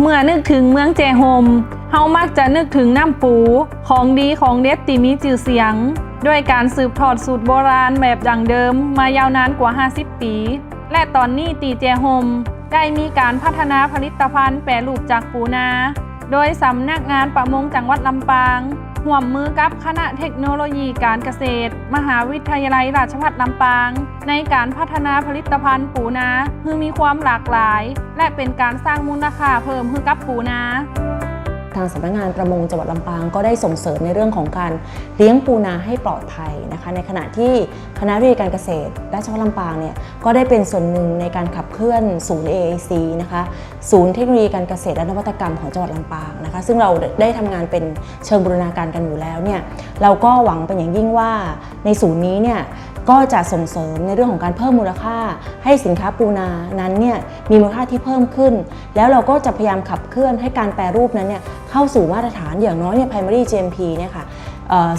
เมื่อนึกถึงเมืองเจโฮมเฮามักจะนึกถึงน้ำปู ของดีของเด็ดตีมีจื่อเสียง ด้วยการสืบทอดสูตรโบราณแบบดั้งเดิมมายาวนานกว่า 50 ปี และตอนนี้ตีเจโฮมได้มีการพัฒนาผลิตภัณฑ์แปรรูปจากปูนา โดยสำนักงานประมงจังหวัดลำปาง ห่วมมือกับคณะเทคโนโลยีการเกษตร มหาวิทยาลัยราชภัฏลำปาง ในการพัฒนาผลิตภัณฑ์ปูนาคือมีความหลากหลาย และเป็นการสร้างมูลค่าเพิ่มให้กับปูนาางสำนักงานประมงจังหวัดลำปางก็ได้ส่งเสริมในเรื่องของการเลี้ยงปูนาให้ปลอดภัยนะคะ ในขณะที่คณะวิทยาการเกษตรราชภัฏลำปางเนี่ยก็ได้เป็นส่วนหนึ่งในการขับเคลื่อนศูนย์ AAC นะคะศูนย์เทคโนโลยีการเกษตรและนวัตกรรมของจังหวัดลำปางนะคะ ซึ่งเราได้ทำงานเป็นเชิงบูรณาการกันอยู่แล้วเนี่ยเราก็หวังเป็นอย่างยิ่งว่าในศูนย์นี้เนี่ย ก็จะส่งเสริมในเรื่องของการเพิ่มมูลค่า ให้สินค้าปูนานั้นเนี่ยมีมูลค่าที่เพิ่มขึ้น แล้วเราก็จะพยายามขับเคลื่อนให้การแปรรูปนั้นเนี่ยเข้าสู่มาตรฐานอย่างน้อยเนี่ย primary GMP เนี่ยค่ะ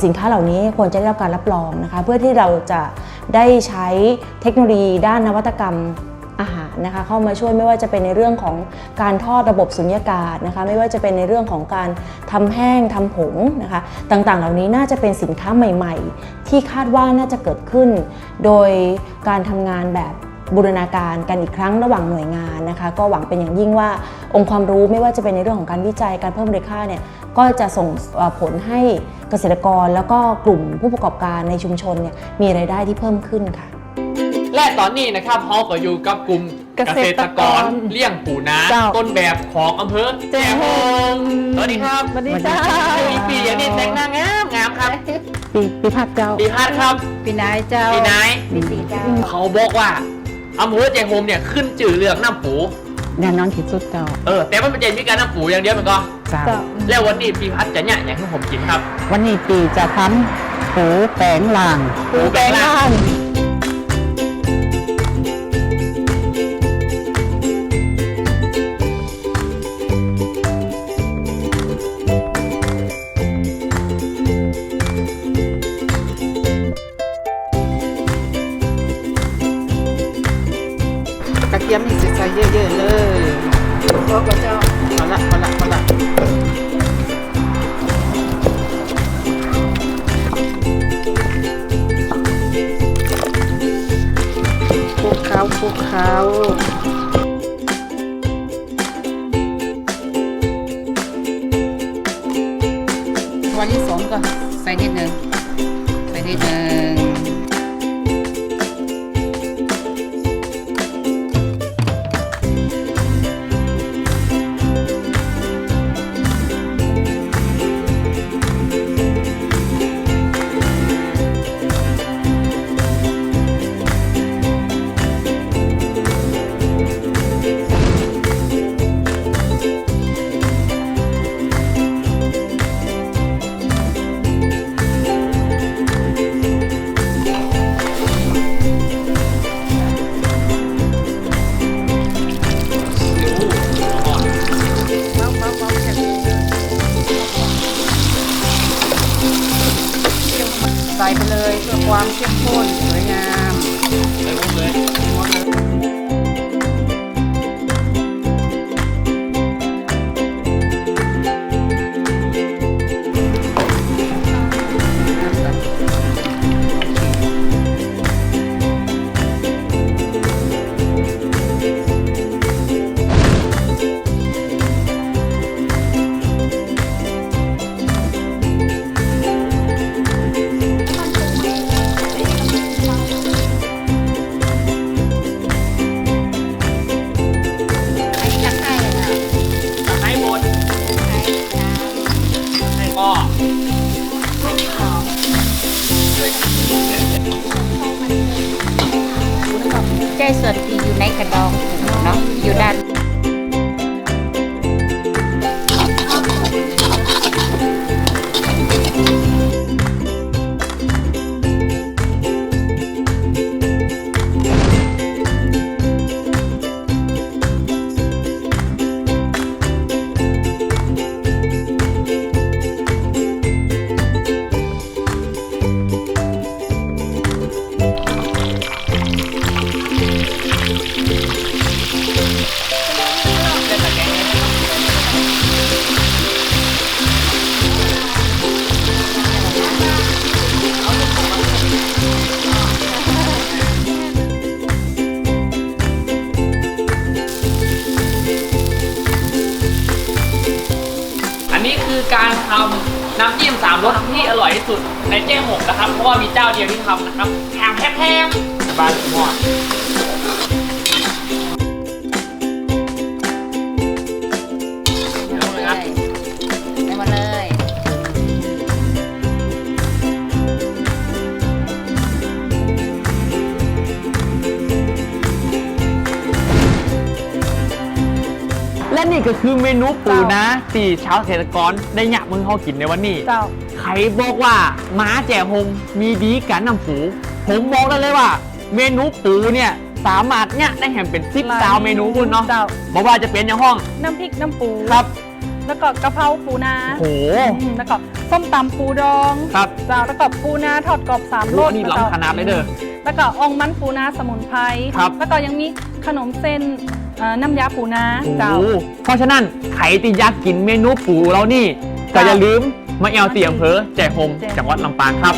สินค้าเหล่านี้ควรจะได้รับการรับรองนะคะเพื่อที่เราจะได้ใช้เทคโนโลยีด้านนวัตกรรม อาหารนะคะเข้ามาช่วยไม่ว่าจะเป็นในเรื่องของการทอดระบบสุญญากาศนะคะไม่ว่าจะเป็นในเรื่องของการทำแห้งทำผงนะคะต่างๆ เหล่านี้น่าจะเป็นสินค้าใหม่ ๆ ที่คาดว่าน่าจะเกิดขึ้น โดยการทำงานแบบบูรณาการกันอีกครั้งระหว่างหน่วยงานนะคะ ก็หวังเป็นอย่างยิ่งว่าองค์ความรู้ไม่ว่าจะเป็นในเรื่องของการวิจัยการเพิ่มมูลค่าเนี่ยก็จะส่งผลให้เกษตรกรแล้วก็กลุ่มผู้ประกอบการในชุมชนเนี่ยมีรายได้ที่เพิ่มขึ้นค่ะ และตอนนี้นะครับเขาก็อยู่กับกลุ่มเกษตรกรเลี้ยงปูนาเจ้า ต้นแบบของอำเภอแจ้โฮมสวัสดีครับสวัสดีจ้าปีปีอย่างนี้แต่งหน้างามงามครับปีปีพัดเจ้าปีพาดครับปีนายเจ้าปีนายปีสีเจ้าเขาบอกว่าอำเภอแจโฮมเนี่ยขึ้นจื่อเรื่องน้ำปูแน่นอนที่สุดเจ้าเออแต่มันเป็นใจมีการน้ำปูอย่างเดียวมันก็เจ้าเจ้า แล้ววันนี้ปีพัดจะเนี่ยอย่างที่ผมกินครับ วันนี้ปีจะทำปูแปลงลางปูแปลงร่าง กระเทียมนี่ใส่เยอะๆเลยพอเจ้าพอละพอละพอละคลุกเคล้าคลุกเคล้าวันที่สองก็ใส่นิดนึงใส่นิดนึง ความเข้มข้นสวยงามเลยผมเลย นนี้คือการทำน้ำจิ้มสามรสที่อร่อยที่สุดในเจ้หงนะครับ เพราะว่ามีเจ้าเดียวที่ทำนะครับแถมแพ้ๆบาร์บีคอน และนี่ก็คือเมนูปูนะที่ชาวเกษตรกรได้หยะมึงเขากินในวันนี้เจ้าใครบอกว่าม้าแจ่หงมีดีกันน้ำปู ผมบอกได้เลยว่า เมนูปูเนี่ยสามารถเนี่ยได้แห่งเป็นซิปซาวเมนูคุณเนาะเจ้าบอกว่าจะเป็นอย่างห้อง น้ำพริกน้ำปูครับ แล้วก็กะเพราปูนาโหอืมแล้วก็ส้มตำปูดองครับเจ้าแล้วก็ปูนาทอดกรอบสามรโอ้สนี่แล้วก็ล้ำขนาดเลยเด้อแล้วก็อ่องมันปูนาสมุนไพรครับแล้วก็ยังมีขนมเส้น เอ่อน้ำยาปูนาโอ้เจ้าโหเพราะฉะนั้นใครที่อยากกินเมนูปูเรานี่ก็อย่าลืมมาแอลเตียมเพอแจ่หงจังหวัดลำปางครับ